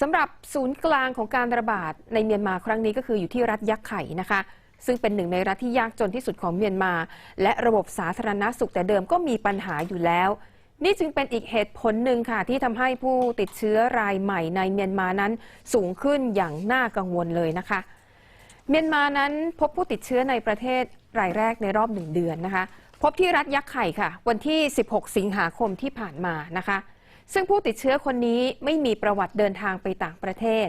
สำหรับศูนย์กลางของการระบาดในเมียนมาครั้งนี้ก็คืออยู่ที่รัฐยักษ์ไข่นะคะ ซึ่งเป็นหนึ่งในรัฐที่ยากจนที่สุดของเมียนมา และระบบสาธารณสุขแต่เดิมก็มีปัญหาอยู่แล้ว นี่จึงเป็นอีกเหตุผลหนึ่งค่ะ ที่ทำให้ผู้ติดเชื้อรายใหม่ในเมียนมานั้นสูงขึ้นอย่างน่ากังวลเลยนะคะ เมียนมานั้นพบผู้ติดเชื้อในประเทศรายแรกในรอบหนึ่งเดือนนะคะ พบที่รัฐยักษ์ไข่ค่ะ วันที่ 16 สิงหาคมที่ผ่านมานะคะ ซึ่งผู้ติดเชื้อคนนี้ไม่มีประวัติเดินทางไปต่างประเทศ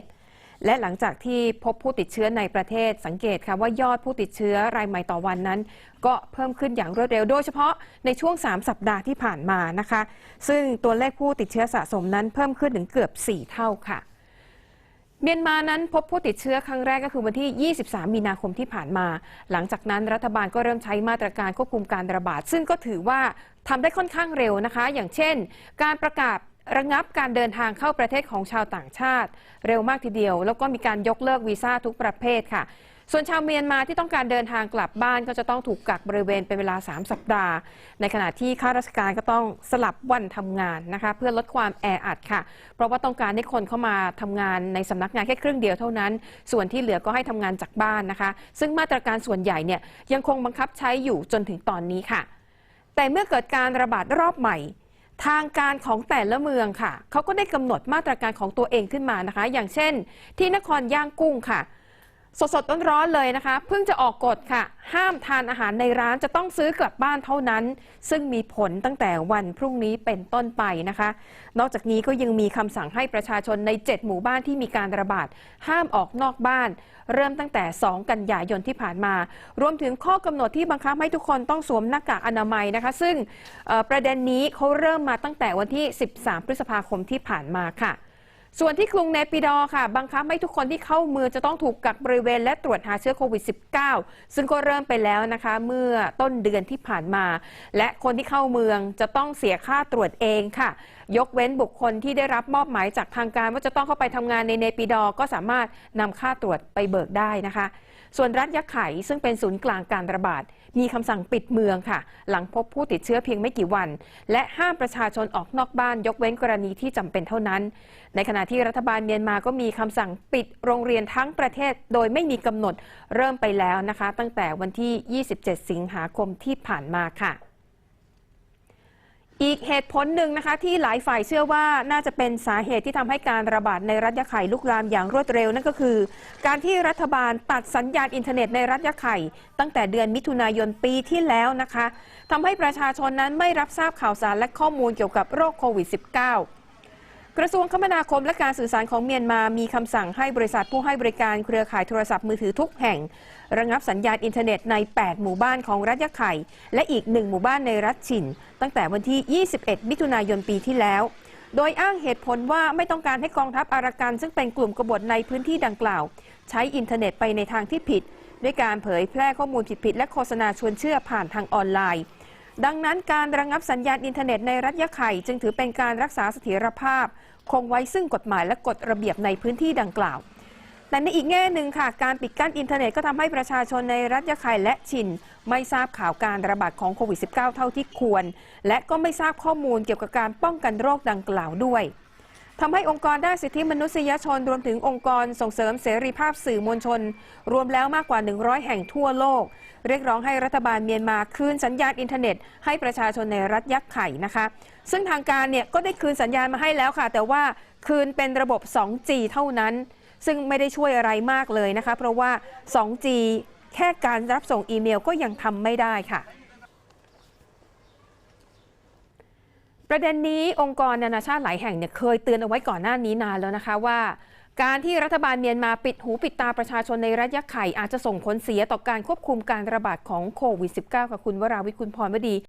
และหลังจากที่พบผู้ติดเชื้อในประเทศสังเกตค่ะว่ายอดผู้ติดเชื้อรายใหม่ต่อวันนั้น ก็เพิ่มขึ้นอย่างรวดเร็วโดยเฉพาะในช่วง 3 สัปดาห์ที่ผ่านมานะคะ ซึ่งตัวเลขผู้ติดเชื้อสะสมนั้นเพิ่มขึ้นถึงเกือบ 4 เท่าค่ะเมียนมานั้นพบผู้ติดเชื้อครั้งแรกก็คือวันที่ 23 มีนาคมที่ผ่านมา หลังจากนั้นรัฐบาลก็เริ่มใช้มาตรการควบคุมการระบาด ซึ่งก็ถือว่าทำได้ค่อนข้างเร็วนะคะ อย่างเช่น การประกาศ ระงับการเดินทางเข้าประเทศของชาวต่างชาติ เร็วมากทีเดียว แล้วก็มีการยกเลิกวีซ่าทุกประเภทค่ะ ส่วนชาวเมียนมาที่ต้องการเดินทางกลับบ้านก็จะต้องถูกกักบริเวณเป็นเวลา 3 สัปดาห์ ในขณะที่ข้าราชการก็ต้องสลับวันทำงานนะคะเพื่อลดความแออัดค่ะ เพราะว่าต้องการให้คนเข้ามาทำงานในสำนักงานแค่ครึ่งเดียวเท่านั้น ส่วนที่เหลือก็ให้ทำงานจากบ้านนะคะ ซึ่งมาตรการส่วนใหญ่เนี่ยยังคงบังคับใช้อยู่จนถึงตอนนี้ค่ะ แต่เมื่อเกิดการระบาดรอบใหม่ ทางการของแต่ละเมืองค่ะ เขาก็ได้กำหนดมาตรการของตัวเองขึ้นมานะคะ อย่างเช่น ที่นครย่างกุ้งค่ะ สดๆร้อนๆเลยนะคะ เพิ่งจะออกกฎค่ะ ห้ามทานอาหารในร้านจะต้องซื้อกลับบ้านเท่านั้น ซึ่งมีผลตั้งแต่วันพรุ่งนี้เป็นต้นไปนะคะ นอกจากนี้ก็ยังมีคำสั่งให้ประชาชนใน 7 หมู่บ้านที่มีการระบาด ห้ามออกนอกบ้าน เริ่มตั้งแต่ 2 กันยายนที่ผ่านมา รวมถึงข้อกำหนดที่บังคับให้ทุกคนต้องสวมหน้ากากอนามัยนะคะ ซึ่งประเด็นนี้เขาเริ่มมาตั้งแต่วันที่ 13 พฤษภาคมที่ผ่านมาค่ะ ส่วนที่กรุงเนปิดอค่ะ บังคับให้ทุกคนที่เข้าเมืองจะต้องถูกกักบริเวณและตรวจหาเชื้อโควิด -19 ซึ่งก็เริ่มไปแล้วนะคะ เมื่อต้นเดือนที่ผ่านมา และคนที่เข้าเมืองจะต้องเสียค่าตรวจเองค่ะ ยกเว้นบุคคลที่ได้รับมอบหมายจากทางการว่าจะต้องเข้าไปทำงานในเนปิดอก็สามารถนำค่าตรวจไปเบิกได้นะคะ ส่วนรัฐยักษ์ไข่ซึ่งเป็นศูนย์กลางการระบาด มีคำสั่งปิดเมืองค่ะ หลังพบผู้ติดเชื้อเพียงไม่กี่วัน และห้ามประชาชนออกนอกบ้านยกเว้นกรณีที่จำเป็นเท่านั้น ในขณะที่รัฐบาลเมียนมาก็มีคำสั่งปิดโรงเรียนทั้งประเทศ โดยไม่มีกำหนดเริ่มไปแล้วนะคะ ตั้งแต่วันที่ 27 สิงหาคมที่ผ่านมาค่ะ อีกเหตุผลหนึ่งนะคะที่หลายฝ่ายเชื่อว่าน่าจะเป็นสาเหตุที่ทำให้การระบาดในรัฐยะไข่ลุกลามอย่างรวดเร็ว นั่นก็คือ การที่รัฐบาลตัดสัญญาณอินเทอร์เน็ตในรัฐยะไข่ ตั้งแต่เดือนมิถุนายนปีที่แล้วนะคะทำให้ประชาชนนั้นไม่รับทราบข่าวสารและข้อมูลเกี่ยวกับโรคโควิด -19 กระทรวงคมนาคมและการสื่อสารของเมียนมา มีคำสั่งให้บริษัทผู้ให้บริการเครือข่ายโทรศัพท์มือถือทุกแห่ง ระงับสัญญาณอินเทอร์เน็ตใน 8 หมู่บ้านของรัฐยะไข่ และอีก 1 หมู่บ้านในรัฐฉิน ตั้งแต่วันที่ 21 มิถุนายนปีที่แล้ว โดยอ้างเหตุผลว่าไม่ต้องการให้กองทัพอารักันซึ่งเป็นกลุ่มกบฏในพื้นที่ดังกล่าว ใช้อินเทอร์เน็ตไปในทางที่ผิด ด้วยการเผยแพร่ข้อมูลผิดๆและโฆษณาชวนเชื่อผ่านทางออนไลน์ ดังนั้นการระงับสัญญาณอินเทอร์เน็ตในรัฐยะไข่จึงถือเป็นการรักษาเสถียรภาพ คงไว้ซึ่งกฎหมายและกฎระเบียบในพื้นที่ดังกล่าว แต่ในอีกแง่หนึ่งค่ะ การปิดกั้นอินเทอร์เน็ตก็ทำให้ประชาชนในรัฐยะไข่และชิน ไม่ทราบข่าวการระบาดของโควิด -19 เท่าที่ควร และก็ไม่ทราบข้อมูลเกี่ยวกับการป้องกันโรคดังกล่าวด้วย ทำให้องค์กรด้านสิทธิมนุษยชนรวมถึงองค์กรส่งเสริมเสรีภาพสื่อมวลชน รวมแล้วมากกว่า 100 แห่งทั่วโลก เรียกร้องให้รัฐบาลเมียนมาคืนสัญญาณอินเทอร์เน็ต ให้ประชาชนในรัฐยักษ์ไข่นะคะ ซึ่งทางการเนี่ยก็ได้คืนสัญญาณมาให้แล้วค่ะ แต่ว่าคืนเป็นระบบ 2G เท่านั้น ซึ่งไม่ได้ช่วยอะไรมากเลยนะคะ เพราะว่า 2G แค่การรับส่งอีเมลก็ยังทำไม่ได้ค่ะ ประเด็นนี้องค์กรนานาชาติหลายแห่งเนี่ยเคยเตือนเอาไว้ก่อนหน้านี้นานแล้วนะคะว่า การที่รัฐบาลเมียนมาปิดหูปิดตาประชาชนในรัฐยะไข่อาจจะส่งผลเสียต่อการควบคุมการระบาดของโควิด -19 กับคุณวราวิคุณพรวดี